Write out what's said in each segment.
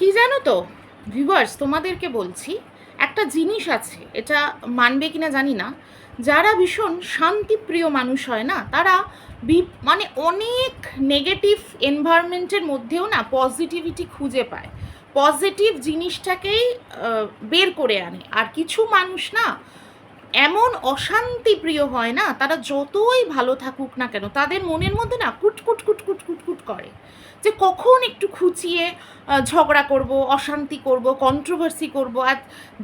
কি জানো তো? ভিভার্স তোমাদেরকে বলছি, একটা জিনিস আছে, এটা মানবে কিনা জানি না। যারা ভীষণ শান্তিপ্রিয় মানুষ হয় না, তারা মানে অনেক নেগেটিভ এনভায়রনমেন্টের মধ্যেও না পজিটিভিটি খুঁজে পায়। পজিটিভ জিনিসটাকেই বের করে আনে। আর কিছু মানুষ না, এমন অশান্তি প্রিয় হয় না, তারা যতই ভালো থাকুক না কেন, তাদের মনের মধ্যে না কুটকুট কুটকুট কুটকুট করে। যে কখন একটু খুঁচিয়ে ঝগড়া করব, অশান্তি করব কন্ট্রোভার্সি করব, আর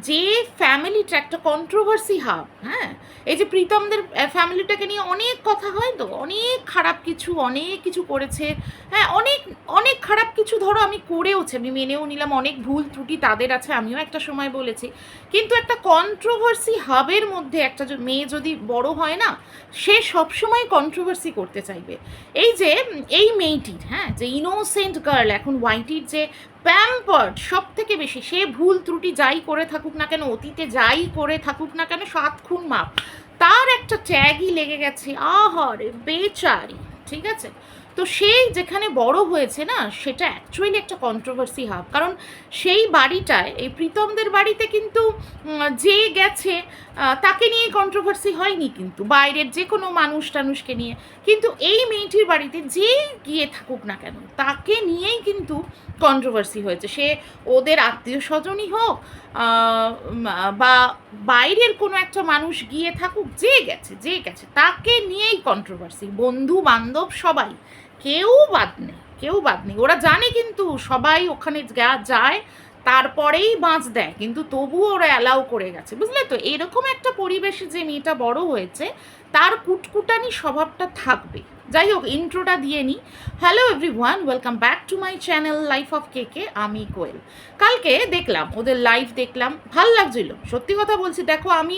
যে ফ্যামিলিটা একটা কন্ট্রোভার্সি হাব হ্যাঁ? এই যে প্রীতমদের ফ্যামিলিটাকে নিয়ে অনেক কথা হয় তো, অনেক খারাপ কিছু, অনেক কিছু করেছে হ্যাঁ অনেক অনেক খারাপ কিছু ধরো আমি করেওছে, আমি মেনেও নিলাম, অনেক ভুল ত্রুটি তাদের আছে, আমিও একটা সময় বলেছি, কিন্তু একটা কন্ট্রোভার্সি হাবের মধ্যে একটা মেয়ে যদি বড় হয় না, সে সবসময় কন্ট্রোভার্সি করতে চাইবে। এই যে, এই মেয়েটির হ্যাঁ যে ইনোসেন্ট গার্ল। এখন ওয়াইটির যে প্যাম্পার্ড সব থেকে বেশি, সে ভুল ত্রুটি যাই করে থাকুক না কেন, অতীতে যাই করে থাকুক না কেন, সাত খুন মাপ। তার একটা ট্যাগই লেগে গেছে আহারে বেচারি, ঠিক আছে? তো সেই যেখানে বড় হয়েছে না, সেটা অ্যাকচুয়ালি একটা কন্ট্রোভার্সি হাব কারণ সেই বাড়িটায়, এই প্রীতমদের বাড়িতে কিন্তু যে গেছে তাকে নিয়ে কন্ট্রোভার্সি হয়নি কিন্তু। বাইরের যে কোনো মানুষ টানুষকে নিয়ে। কিন্তু এই মেয়েটির বাড়িতে যে গিয়ে থাকুক না কেন, তাকে নিয়েই কিন্তু কন্ট্রোভার্সি হয়েছে। সে ওদের আত্মীয় স্বজনই হোক বা বাইরের কোনো একটা মানুষ গিয়ে থাকুক, যে গেছে যে গেছে, তাকে নিয়েই কন্ট্রোভার্সি বন্ধু বান্ধব সবাই, কেউ বাদ নেই, কেউ বাদ নেই। ওরা জানে কিন্তু সবাই ওখানে যায়, তারপরেই বাঁচ দেয়, কিন্তু তবুও ওরা অ্যালাউ করে গেছে। বুঝলে তো? এরকম একটা পরিবেশে যে মেয়েটা বড় হয়েছে তার কুটকুটানি স্বভাবটা থাকবে। যাই হোক ইন্ট্রোটা দিয়ে নিই hello everyone welcome back to my channel life of K K আমি কোয়েল। কালকে দেখলাম, ওদের লাইভ দেখলাম, ভালো লাগছিল। সত্যি কথা বলছি, দেখো আমি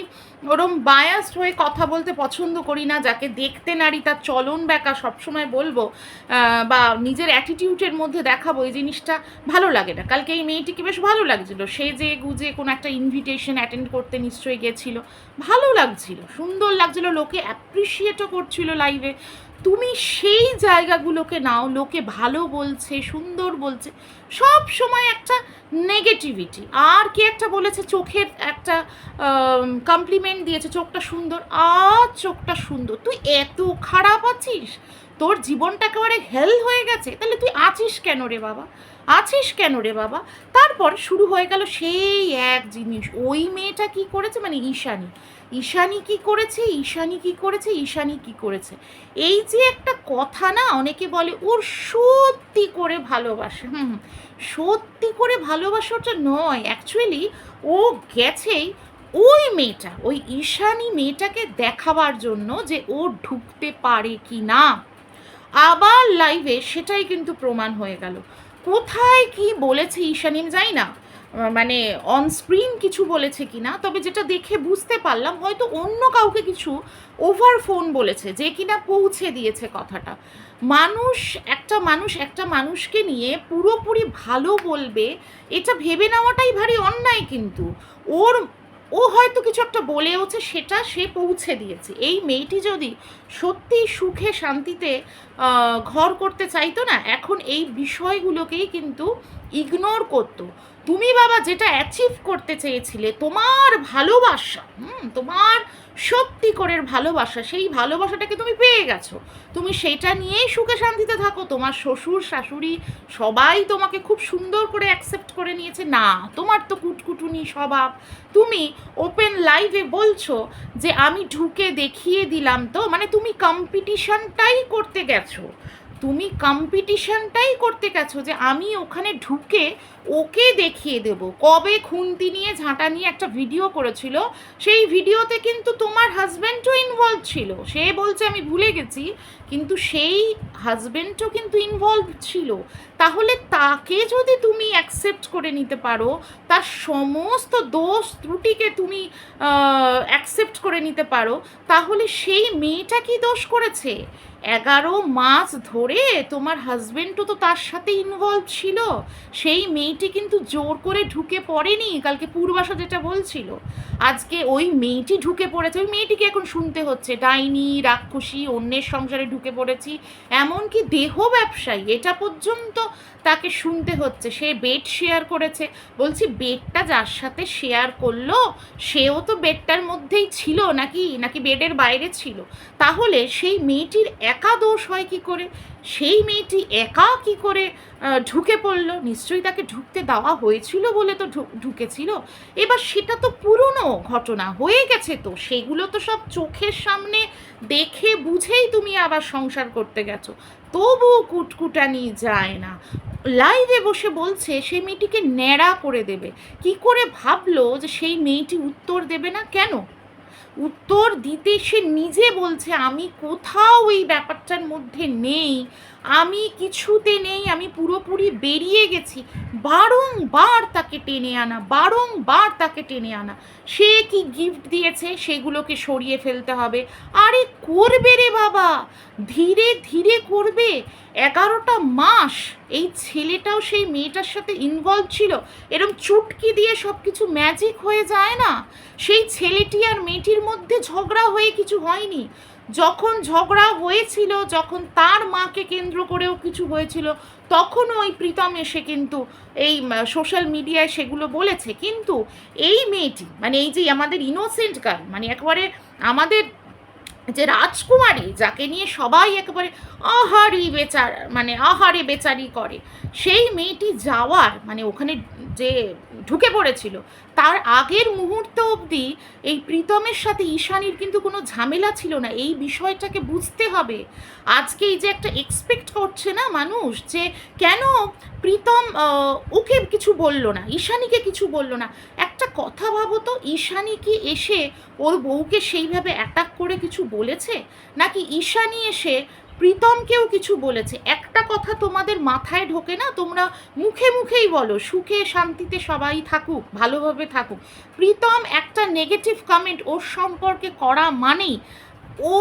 ওরম বায়াসড হয়ে কথা বলতে পছন্দ করি না, যাকে দেখতে নারী তার চলন ব্যাকা সবসময় বলব বা নিজের অ্যাটিটিউডের মধ্যে দেখাবো, এই জিনিসটা ভালো লাগে না। কালকে এই মেয়েটিকে বেশ ভালো লাগছিল। সে যে গুজে কোনো একটা ইনভিটেশন অ্যাটেন্ড করতে নিশ্চয়ই গেছিল। ভালো লাগছিল, সুন্দর লাগছিল, লোকে অ্যাপ্রিসিয়েটও করছিল লাইভে তুমি সেই জায়গাগুলোকে নাও, লোকে ভালো বলছে, সুন্দর বলছে, সব সময় একটা নেগেটিভিটি আর কি একটা বলেছে, চোখের একটা কমপ্লিমেন্ট দিয়েছে, চোখটা সুন্দর আর চোখটা সুন্দর। তুই এত খারাপ আছিস? তোর জীবনটা একেবারে হেল হয়ে গেছে। তাহলে তুই আছিস কেন রে বাবা? আছিস কেন রে বাবা? তারপর শুরু হয়ে গেল সেই এক জিনিস। ওই মেয়েটা কি করেছে? মানে ঈশানী। ঈশানী কি করেছে, ঈশানী কি করেছে, ঈশানী কি করেছে? এই যে একটা কথা না অনেকে বলে, ওর সত্যি করে ভালোবাসে। হুম সত্যি করে ভালোবাসাটা নয়। অ্যাকচুয়ালি ও গেছেই ওই মেয়েটা, ওই ঈশানী মেয়েটাকে দেখাবার জন্য যে ও ঢুকতে পারে কি না। আবার লাইভে সেটাই কিন্তু প্রমাণ হয়ে গেল। কোথায় কি বলেছে ঈশানী আমি জানি না। মানে অন স্ক্রিন কিছু বলেছে কি না তবে যেটা দেখে বুঝতে পারলাম, হয়তো অন্য কাউকে কিছু ওভার ফোন বলেছে, যে কিনা পৌঁছে দিয়েছে কথাটা। মানুষ, একটা মানুষ, একটা মানুষকে নিয়ে পুরোপুরি ভালো বলবে, এটা ভেবে নেওয়াটাই ভারী অন্যায় কিন্তু। ওর, ও হয়তো কিছু একটা বলেওছে, সেটা সে পৌঁছে দিয়েছে। এই মেয়েটি যদি সত্যি সুখে, শান্তিতে ঘর করতে চাইতো না, এখন এই বিষয়গুলোকেই কিন্তু ইগনোর করতো। তুমি বাবা যেটা অ্যাচিভ করতে চেয়েছিলে, তোমার ভালোবাসা, হুম, তোমার সত্যি করে ভালোবাসা, সেই ভালোবাসাটাকে তুমি পেয়ে গেছো। তুমি সেটা নিয়েই সুখে শান্তিতে থাকো। তোমার শ্বশুর, শাশুড়ি সবাই তোমাকে খুব সুন্দর করে অ্যাকসেপ্ট করে নিয়েছে। না, তোমার তো কুটকুটুনি স্বভাব। তুমি ওপেন লাইভে বলছো যে, আমি ঢুকে দেখিয়ে দিলাম তো। মানে তুমি কম্পিটিশনটাই করতে গেছো। তুমি কম্পিটিশনটাই করতে গেছো যে, আমি ওখানে ঢুকে ওকে দেখিয়ে দেব। কবে খুন্তি নিয়ে ঝাঁটা নিয়ে একটা ভিডিও করেছিল, সেই ভিডিওতে কিন্তু তোমার হাজব্যান্ডও ইনভলভ ছিল। সে বলছে, আমি ভুলে গেছি। কিন্তু সেই হাজব্যান্ডও কিন্তু ইনভলভ ছিল। তাহলে তাকে যদি তুমি অ্যাকসেপ্ট করে নিতে পারো, তার সমস্ত দোষ ত্রুটিকে তুমি অ্যাকসেপ্ট করে নিতে পারো, তাহলে সেই মেয়েটা কি দোষ করেছে? এগারো মাস ধরে তোমার হাজবেন্ডও তো তার সাথে ইনভলভ ছিল। সেই মেয়েটি কিন্তু জোর করে ঢুকে পড়েনি, কালকে পূর্বাশা যেটা বলছিল। আজকে ওই মেয়েটি ঢুকে পড়েছে, ওই মেয়েটিকে এখন শুনতে হচ্ছে। ডাইনি, রাক্ষসী, অন্যের সংসারে ঢুকে পড়েছি, এমনকি দেহ ব্যবসায়ী, এটা পর্যন্ত তাকে শুনতে হচ্ছে। সে বেড শেয়ার করেছে। বলছি বেডটা যার সাথে শেয়ার করল, সেও তো বেডটার মধ্যেই ছিল নাকি? নাকি বেডের বাইরে ছিল? তাহলে সেই মেয়েটির একা দোষ হয় কি করে? সেই মেয়েটি একা কি করে ঢুকে পড়ল? নিশ্চয়ই তাকে ঢুকতে দেওয়া হয়েছিল বলে তো ঢুকেছিল। এবার সেটা তো পুরনো ঘটনা, হয়ে গেছে তো। সেগুলো তো সব চোখের সামনে দেখে বুঝেই তুমি আবার সংসার করতে গেছো। তবু কুটকুটানি যায় না। লাইভে বসে বলছে, সেই মেয়েটিকে ন্যাড়া করে দেবে। কি করে ভাবলো যে সেই মেয়েটি উত্তর দেবে না? কেন? উত্তর দিতে সে নিজে বলছে আমি কোথাও এই ব্যাপারটার মধ্যে নেই। আমি কিছুতে নেই, আমি পুরোপুরি বেরিয়ে গেছি। বারংবার তাকে টেনে আনা, বারংবার তাকে টেনে আনা। সে কি গিফট দিয়েছে সেগুলোকে সরিয়ে ফেলতে হবে। আরে করবে রে বাবা! ধীরে ধীরে করবে। এগারোটা মাস এই ছেলেটাও সেই মেয়েটার সাথে ইনভলভ ছিল। এরম চুটকি দিয়ে সব কিছু ম্যাজিক হয়ে যায় না? সেই ছেলেটি আর মেয়েটির মধ্যে ঝগড়া হয়ে কিছু হয়নি। যখন ঝগড়া হয়েছিল, যখন তার মাকে কেন্দ্র করেও কিছু হয়েছিল তখন ওই প্রীতম এসে কিন্তু এই সোশ্যাল মিডিয়ায় সেগুলো বলেছে। কিন্তু এই মেয়েটি মানে এই যে আমাদের ইনোসেন্ট গার্ল মানে একবারে আমাদের যে রাজকুমারী, যাকে নিয়ে সবাই একেবারে আহারি বেচার মানে আহারে বেচারি করে, সেই মেয়েটি যাওয়ার মানে ওখানে যে ঢুকে পড়েছিল, তার আগের মুহূর্ত অবধি এই প্রীতমের সাথে ঈশানীর কিন্তু কোনো ঝামেলা ছিল না। এই বিষয়টাকে বুঝতে হবে। আজকে এই যে একটা এক্সপেক্ট করছে না মানুষ যে কেন প্রীতম ওকে কিছু বলল না, ঈশানীকে কিছু বলল না। কথা ভাবো তো, ঈশানী কি এসে ওর বউকে সেইভাবে অ্যাটাক করে কিছু বলেছে? নাকি ঈশানী এসে প্রীতমকেও কিছু বলেছে? একটা কথা তোমাদের মাথায় ঢোকে না? তোমরা মুখে মুখেই বলো, সুখে শান্তিতে সবাই থাকুক, ভালোভাবে থাকুক। প্রীতম একটা নেগেটিভ কমেন্ট ওর সম্পর্কে করা মানেই ও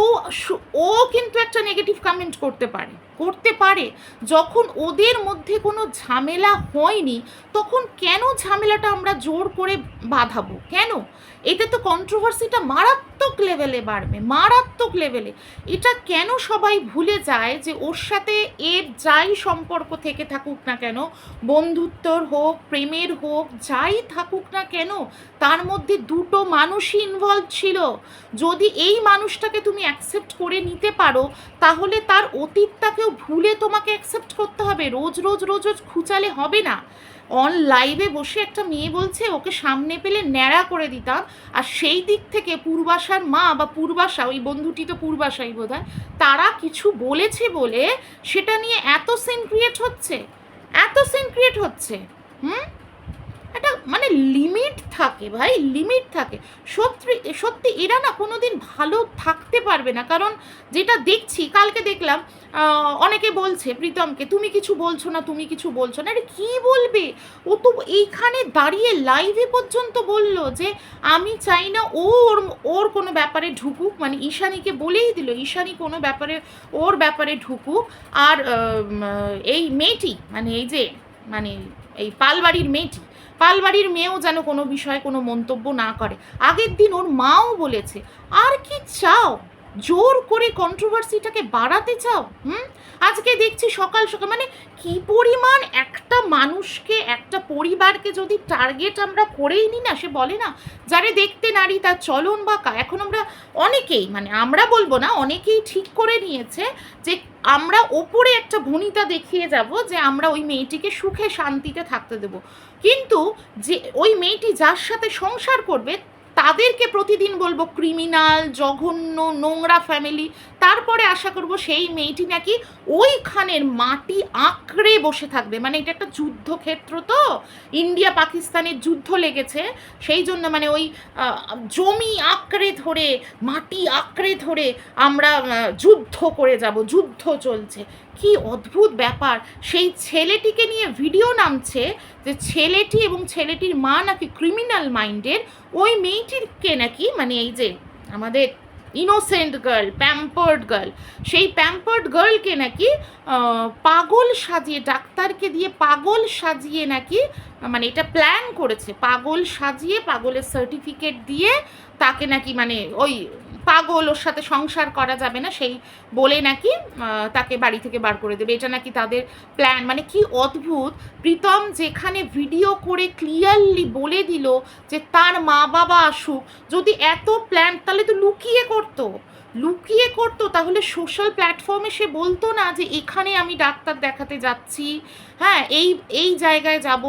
ও কিন্তু একটা নেগেটিভ কমেন্ট করতে পারে। করতে পারে। যখন ওদের মধ্যে কোনো ঝামেলা হয়নি, তখন কেন ঝামেলাটা আমরা জোর করে বাঁধাবো? কেন? এতে তো কন্ট্রোভার্সিটা মারাত্মক লেভেলে বাড়বে, মারাত্মক লেভেলে এটা কেন সবাই ভুলে যায় যে ওর সাথে এর যাই সম্পর্ক থেকে থাকুক না কেন, বন্ধুত্বর হোক, প্রেমের হোক, যাই থাকুক না কেন, তার মধ্যে দুটো মানুষই ইনভলভ ছিল। যদি এই মানুষটাকে তুমি অ্যাকসেপ্ট করে নিতে পারো, তাহলে তার অতীতটাকেও ভুলে তোমাকে অ্যাকসেপ্ট করতে হবে। রোজ রোজ রোজ রোজ খুচালে হবে না। অন লাইভে বসে একটা মেয়ে বলছে, ওকে সামনে পেলে ন্যাড়া করে দিতাম। আর সেই দিক থেকে পূর্বাশার মা বা পূর্বাশা, ওই বন্ধুটি তো পূর্বাশাই বোধ তারা কিছু বলেছে বলে সেটা নিয়ে এত সিন ক্রিয়েট হচ্ছে, এত সিন ক্রিয়েট হচ্ছে, হুম? একটা মানে লিমিট থাকে ভাই লিমিট থাকে। সত্যি সত্যি এরা না কোনোদিন ভালো থাকতে পারবে না। কারণ যেটা দেখছি, কালকে দেখলাম অনেকে বলছে, প্রীতমকে, তুমি কিছু বলছো না, তুমি কিছু বলছো না। আরে, কী বলবে? ও তো এইখানে দাঁড়িয়ে লাইভে পর্যন্ত বলল যে, আমি চাই না ও ওর ওর কোনো ব্যাপারে ঢুকুক। মানে ঈশানীকে বলেই দিল, ঈশানী কোনো ব্যাপারে, ওর ব্যাপারে ঢুকুক। আর এই মেয়েটি মানে এই যে মানে এই পালবাড়ির মেয়েটি, পালবাড়ির মেয়েও যেন কোনো বিষয়ে কোনো মন্তব্য না করে। আগের দিন ওর মাও বলেছে, আর কি চাও? জোর করে কন্ট্রোভার্সিটাকে বাড়াতে চাও? হুম? আজকে দেখছি সকাল সকাল মানে কি পরিমাণ একটা মানুষকে, একটা পরিবারকে যদি টার্গেট আমরা করেই নিই না, সে বলে না, যারে দেখতে নারী, তার চলন বাঁকা এখন আমরা অনেকেই মানে আমরা বলব না, অনেকেই ঠিক করে নিয়েছে যে আমরা ওপরে একটা ভনিতা দেখিয়ে যাব যে আমরা ওই মেয়েটিকে সুখে শান্তিতে থাকতে দেব। কিন্তু যে ওই মেয়েটি যার সাথে সংসার করবে তাদেরকে প্রতিদিন বলব ক্রিমিনাল জঘন্য, নোংরা ফ্যামিলি তারপরে আশা করব সেই মেয়েটি নাকি ওইখানের মাটি আঁকড়ে বসে থাকবে। মানে এটা একটা যুদ্ধক্ষেত্র তো, ইন্ডিয়া পাকিস্তানের যুদ্ধ লেগেছে, সেই জন্য মানে ওই জমি আঁকড়ে ধরে, মাটি আঁকড়ে ধরে আমরা যুদ্ধ করে যাব, যুদ্ধ চলছে। কি অদ্ভুত ব্যাপার। সেই ছেলেটিকে নিয়ে ভিডিও নামছে যে ছেলেটি এবং ছেলেটির মা নাকি ক্রিমিনাল মাইন্ডের ওই মেয়েটিকে নাকি মানে এই যে আমাদের ইনোসেন্ট গার্ল প্যাম্পার্ড গার্ল সেই প্যাম্পার্ড গার্লকে নাকি পাগল সাজিয়ে, ডাক্তারকে দিয়ে পাগল সাজিয়ে নাকি মানে এটা প্ল্যান করেছে। পাগল সাজিয়ে, পাগলের সার্টিফিকেট দিয়ে তাকে নাকি মানে ওই পাগল, ওর সাথে সংসার করা যাবে না, সেই বলে নাকি তাকে বাড়ি থেকে বার করে দেবে। এটা নাকি তাদের প্ল্যান মানে কি অদ্ভুত। প্রীতম যেখানে ভিডিও করে ক্লিয়ারলি বলে দিল যে তার মা বাবা আসুক, যদি এত প্ল্যান তাহলে তো লুকিয়ে করতো। লুকিয়ে করতো, তাহলে সোশ্যাল প্ল্যাটফর্মে সে বলতো না যে এখানে আমি ডাক্তার দেখাতে যাচ্ছি। হ্যাঁ এই এই জায়গায় যাব।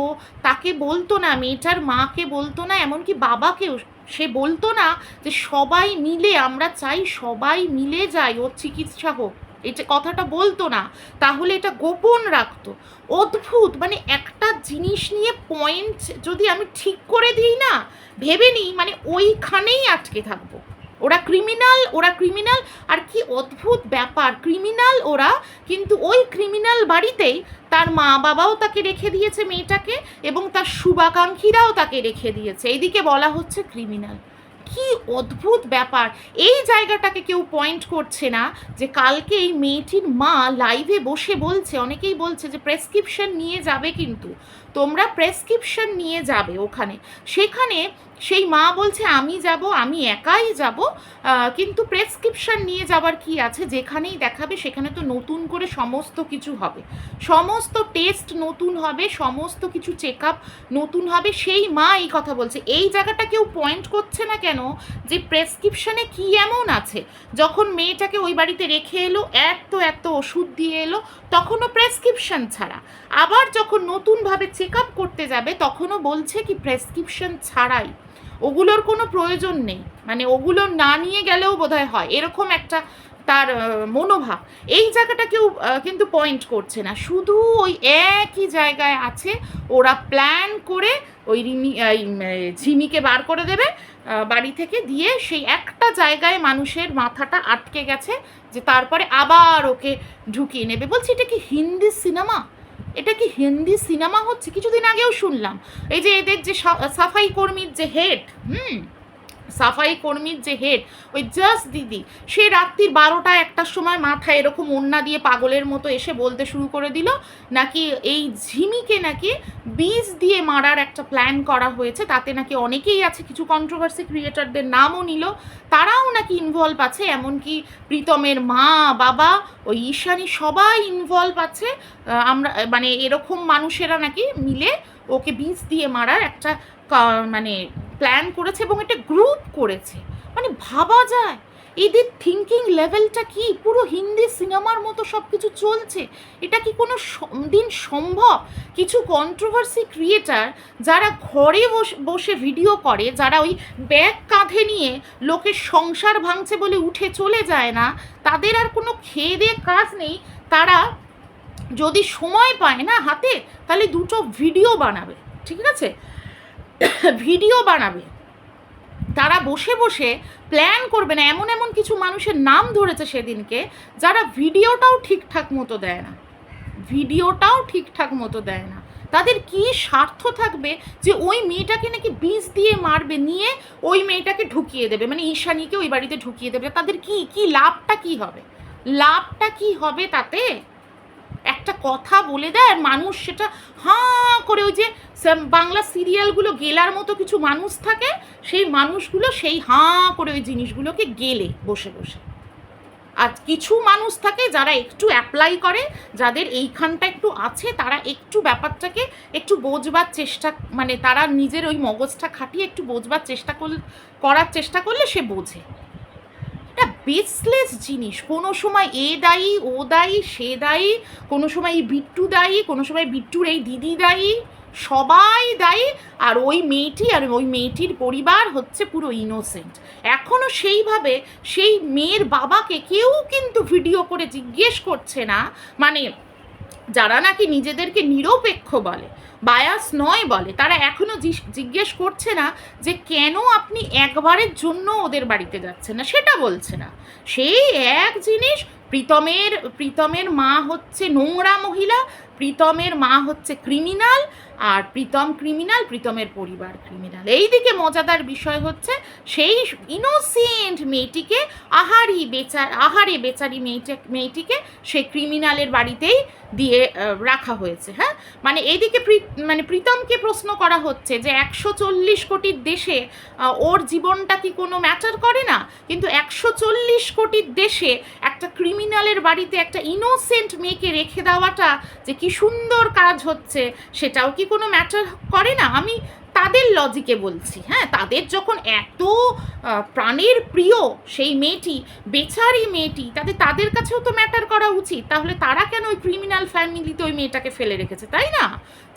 তাকে বলতো না, মেয়েটার মাকে বলতো না, এমনকি বাবাকেও সে বলতো না যে সবাই মিলে, আমরা চাই সবাই মিলে যাই, ওর চিকিৎসা হোক। এটা কথাটা বলতো না। তাহলে এটা গোপন রাখতো। অদ্ভুত মানে একটা জিনিস নিয়ে পয়েন্ট যদি আমি ঠিক করে দিই না, ভেবে নিই মানে ওইখানেই আটকে থাকব। ওরা ক্রিমিনাল ওরা ক্রিমিনাল আর কি অদ্ভুত ব্যাপার। ক্রিমিনাল ওরা, কিন্তু ওই ক্রিমিনাল বাড়িতেই তার মা বাবাও তাকে রেখে দিয়েছে মেয়েটাকে এবং তার শুভাকাঙ্ক্ষীরাও তাকে রেখে দিয়েছে। এইদিকে বলা হচ্ছে ক্রিমিনাল কি অদ্ভুত ব্যাপার। এই জায়গাটাকে কেউ পয়েন্ট করছে না যে কালকে এই মেয়েটির মা লাইভে বসে বলছে, অনেকেই বলছে যে প্রেসক্রিপশন নিয়ে যাবে কিন্তু। তোমরা প্রেসক্রিপশন নিয়ে যাবে ওখানে। সেখানে সেই মা বলছে, আমি যাব, আমি একাই যাব। কিন্তু প্রেসক্রিপশন নিয়ে যাবার কি আছে? যেখানেই দেখাবে, সেখানে তো নতুন করে সমস্ত কিছু হবে। সমস্ত টেস্ট নতুন হবে, সমস্ত কিছু চেক আপ নতুন হবে। সেই মা এই কথা বলছে। এই জায়গাটা কেউ পয়েন্ট করছে না কেন? যে প্রেসক্রিপশনে কি এমন আছে? যখন মেয়েটাকে ওই বাড়িতে রেখে এলো, এত এত ওষুধ দিয়ে এলো, তখনও প্রেসক্রিপশন ছাড়া। আবার যখন নতুনভাবে চেক আপ করতে যাবে, তখনও বলছে কি প্রেসক্রিপশন ছাড়াই। ওগুলোর কোনো প্রয়োজন নেই। মানে ওগুলো না নিয়ে গেলেও বোধহয় হয়। এরকম একটা তার মনোভাব। এই জায়গাটা কেউ কিন্তু পয়েন্ট করছে না। শুধু ওই একই জায়গায় আছে। ওরা প্ল্যান করে ওই রিমি ঝিমিকে বার করে দেবে বাড়ি থেকে দিয়ে সেই একটা জায়গায় মানুষের মাথাটা আটকে গেছে যে তারপরে আবার ওকে ঢুকিয়ে নেবে। বলছি, এটা কি হিন্দি সিনেমা? এটা কি হিন্দি সিনেমা হচ্ছে? কিছুদিন আগেও শুনলাম। এই যে এদের যে সাফাই কর্মীর যে হেড হুম? সাফাই কর্মীর যে হেড ওই জাস্ট দিদি, সে রাত্রির বারোটা একটার সময় মাথায় এরকম ওন্না দিয়ে পাগলের মতো এসে বলতে শুরু করে দিল, নাকি এই ঝিমিকে নাকি বীজ দিয়ে মারার একটা প্ল্যান করা হয়েছে, তাতে নাকি অনেকেই আছে, কিছু কন্ট্রোভার্সি ক্রিয়েটারদের নামও নিল, তারাও নাকি ইনভলভ আছে, এমনকি প্রীতমের মা, বাবা, ওই ঈশানি সবাই ইনভলভ আছে আমরা মানে এরকম মানুষেরা নাকি মিলে ওকে বীজ দিয়ে মারার একটা মানে প্ল্যান করেছে এবং এটা গ্রুপ করেছে। মানে ভাবা যায়, এদের থিঙ্কিং লেভেলটা কি? পুরো হিন্দি সিনেমার মতো সব কিছু চলছে। এটা কি কোনো দিন সম্ভব? কিছু কন্ট্রোভার্সি ক্রিয়েটার যারা ঘরে বস- ভিডিও করে, যারা ওই ব্যাগ কাঁধে নিয়ে লোকের সংসার ভাঙছে বলে উঠে চলে যায় না, তাদের আর কোনো খেয়ে দিয়ে কাজ নেই। তারা যদি সময় পায় না হাতে, তাহলে দুটো ভিডিও বানাবে। ঠিক আছে? ভিডিও বানাবে। তারা বসে বসে প্ল্যান করবে না। এমন এমন কিছু মানুষের নাম ধরেছে সেদিনকে, যারা ভিডিওটাও ঠিকঠাক মতো দেয় না। ভিডিওটাও ঠিকঠাক মতো দেয় না। তাদের কি স্বার্থ থাকবে যে ওই মেয়েটাকে নাকি বীজ দিয়ে মারবে, নিয়ে ওই মেয়েটাকে ঢুকিয়ে দেবে? মানে ঈশানীকে ওই বাড়িতে ঢুকিয়ে দেবে। তাদের কি কি লাভটা কি হবে? লাভটা কি হবে তাতে? একটা কথা বলে দেয় আর মানুষ সেটা হাঁ করে ওই যে বাংলা সিরিয়ালগুলো গেলার মতো কিছু মানুষ থাকে, সেই মানুষগুলো সেই হাঁ করে ওই জিনিসগুলোকে গেলে বসে বসে। আর কিছু মানুষ থাকে যারা একটু অ্যাপ্লাই করে, যাদের এইখানটা একটু আছে, তারা একটু ব্যাপারটাকে একটু বোঝবার চেষ্টা মানে তারা নিজের ওই মগজটা খাটিয়ে একটু বোঝবার চেষ্টা করার চেষ্টা করলে সে বোঝে। এটা বেসলেস জিনিস। কোনো সময় এ দায়ী, ও দায়ী, সে দায়ী, কোনো সময় এই বিট্টু দায়ী, কোনো সময় বিট্টুর এই দিদি দায়ী, সবাই দায়ী। আর ওই মেয়েটি আর ওই মেয়েটির পরিবার হচ্ছে পুরো ইনোসেন্ট এখনও সেইভাবে সেই মেয়ের বাবাকে কেউ কিন্তু ভিডিও করে জিজ্ঞেস করছে না। মানে যারা নাকি নিজেদেরকে নিরপেক্ষ বলে বায়াস নয় বলে। তারা এখনও জিজ্ঞেস করছে না যে কেন আপনি একবারের জন্য ওদের বাড়িতে যাচ্ছেন না। সেটা বলছে না। সেই এক জিনিস প্রীতমের প্রীতমের মা হচ্ছে নোংরা মহিলা, প্রীতমের মা হচ্ছে ক্রিমিনাল আর প্রীতম ক্রিমিনাল প্রীতমের পরিবার ক্রিমিনাল এইদিকে মজাদার বিষয় হচ্ছে, সেই ইনোসেন্ট মেয়েটিকে, আহারি বেচার আহারে বেচারি মেয়েটা, মেয়েটিকে সেই ক্রিমিনালের বাড়িতেই দিয়ে রাখা হয়েছে হ্যাঁ? মানে এইদিকে মানে প্রীতমকে প্রশ্ন করা হচ্ছে যে একশো চল্লিশ কোটির দেশে ওর জীবনটা কি কোনো ম্যাটার করে না? কিন্তু একশো চল্লিশ কোটির দেশে একটা ক্রিমিনালের বাড়িতে একটা ইনোসেন্ট মেয়েকে রেখে দেওয়াটা যে কি সুন্দর কাজ হচ্ছে, সেটাও কি কোনো ম্যাটার করে না? আমি তাদের লজিকে বলছি হ্যাঁ? তাদের যখন এত প্রাণের প্রিয় সেই মেয়েটি, বেচারি মেয়েটি তাদের তাদের কাছেও তো ম্যাটার করা উচিত। তাহলে তারা কেন ওই ক্রিমিনাল ফ্যামিলিতে ওই মেয়েটাকে ফেলে রেখেছে, তাই না?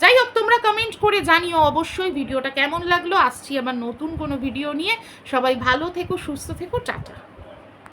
যাই হোক, তোমরা কমেন্ট করে জানিও অবশ্যই ভিডিওটা কেমন লাগল। আসছি আবার নতুন কোনো ভিডিও নিয়ে। সবাই ভালো থেকো, সুস্থ থেকো, টাটা।